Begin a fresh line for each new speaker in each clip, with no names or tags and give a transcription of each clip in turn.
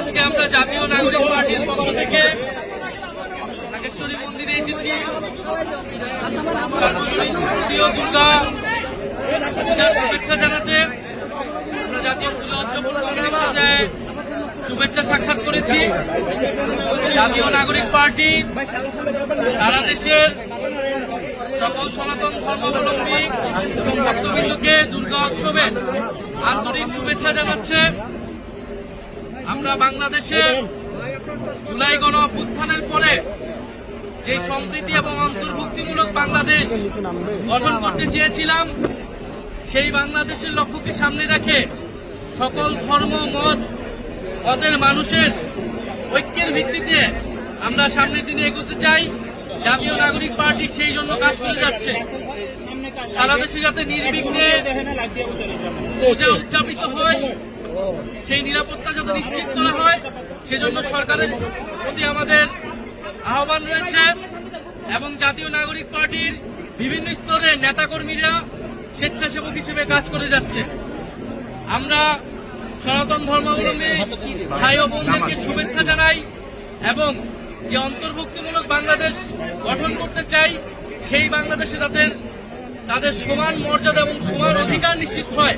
আজকে আমরা জাতীয় নাগরিক পার্টির পক্ষ থেকে নাগেশ্বরী মন্দিরে এসেছি শারদীয় দুর্গা পূজার শুভেচ্ছা জানাতে আমরা জাতীয় পুজো উদযাপন কমিটির সাথে শুভেচ্ছা সাক্ষাৎ করেছি জাতীয় নাগরিক পার্টি সারা দেশের সকল সনাতন ধর্মাবলম্বী এবং ভক্তবৃন্দকে দুর্গা উৎসবের আন্তরিক শুভেচ্ছা জানাচ্ছে। আমরা বাংলাদেশে জুলাই গণ অভ্যুত্থানের পরে যে সম্প্রীতি এবং অন্তর্ভুক্তিমূলক বাংলাদেশ গঠন করতে চেয়েছিলাম, সেই বাংলাদেশের লক্ষ্যকে সামনে রেখে সকল ধর্ম, মত, মতের মানুষের ঐক্যের ভিত্তিতে আমরা সামনের দিনে এগোতে চাই। জাতীয় নাগরিক পার্টি সেই জন্য কাজ করে যাচ্ছে। সারা দেশে যাতে নির্বিঘ্নে পূজা উদযাপিত হয়, সেই নিরাপত্তা যাতে নিশ্চিত করা হয়, সেজন্য সরকারের প্রতি আমাদের আহ্বান রয়েছে এবং জাতীয় নাগরিক পার্টির বিভিন্ন স্তরের নেতাকর্মীরা স্বেচ্ছাসেবক হিসেবে কাজ করে যাচ্ছে। আমরা সনাতন ধর্মাবলম্বী ভাই ও বোনদেরকে শুভেচ্ছা জানাই এবং যে অন্তর্ভুক্তিমূলক বাংলাদেশ গঠন করতে চাই, সেই বাংলাদেশে তাদের তাদের সমান মর্যাদা এবং সমান অধিকার নিশ্চিত হয়,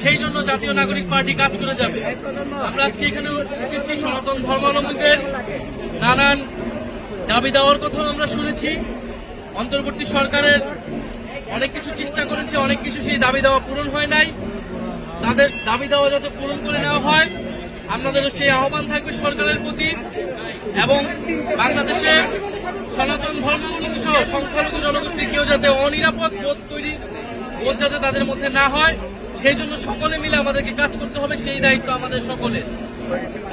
সেই জন্য জাতীয় নাগরিক পার্টি কাজ করে যাবে। আমরা আজকে এখানে এসেছি সনাতন ধর্মাবলম্বীদের নানান দাবি দেওয়ার কথাও আমরা শুনেছি। অন্তর্বর্তী সরকারের অনেক কিছু চেষ্টা করেছে, অনেক কিছু সেই দাবি দেওয়া পূরণ হয় নাই। তাদের দাবি দেওয়া যাতে পূরণ করে নেওয়া হয় আপনাদেরও সেই আহ্বান থাকবে সরকারের প্রতি এবং বাংলাদেশে সনাতন ধর্মাবলম্বী সহ সংখ্যালঘু জনগোষ্ঠীর কেউ যাতে অনিরাপদ বোধ তৈরি বোধ যাতে তাদের মধ্যে না হয়, সেই জন্য সকলে মিলে আমাদেরকে কাজ করতে হবে, সেই দায়িত্ব আমাদের সকলের।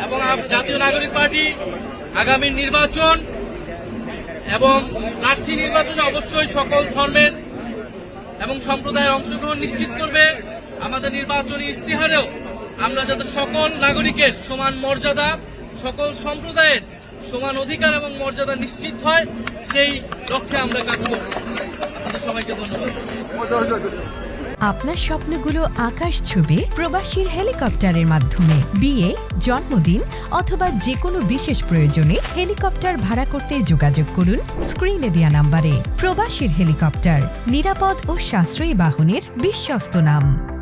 এবং জাতীয় নাগরিক পার্টি আগামী নির্বাচন এবং প্রার্থী নির্বাচনে অবশ্যই সকল ধর্মের এবং সম্প্রদায়ের অংশগ্রহণ নিশ্চিত করবে। আমাদের নির্বাচনী ইস্তিহারেও আমরা যাতে সকল নাগরিকের সমান মর্যাদা, সকল সম্প্রদায়ের সমান অধিকার এবং মর্যাদা নিশ্চিত হয়, সেই লক্ষ্যে আমরা কাজ করব। সবাইকে ধন্যবাদ।
আপনার স্বপ্নগুলো আকাশ ছবি প্রবাসীর হেলিকপ্টারের মাধ্যমে। বিয়ে, জন্মদিন অথবা যে কোনো বিশেষ প্রয়োজনে হেলিকপ্টার ভাড়া করতে যোগাযোগ করুন স্ক্রিনে দেওয়া নাম্বারে। প্রবাসীর হেলিকপ্টার, নিরাপদ ও সাশ্রয়ী বাহনের বিশ্বস্ত নাম।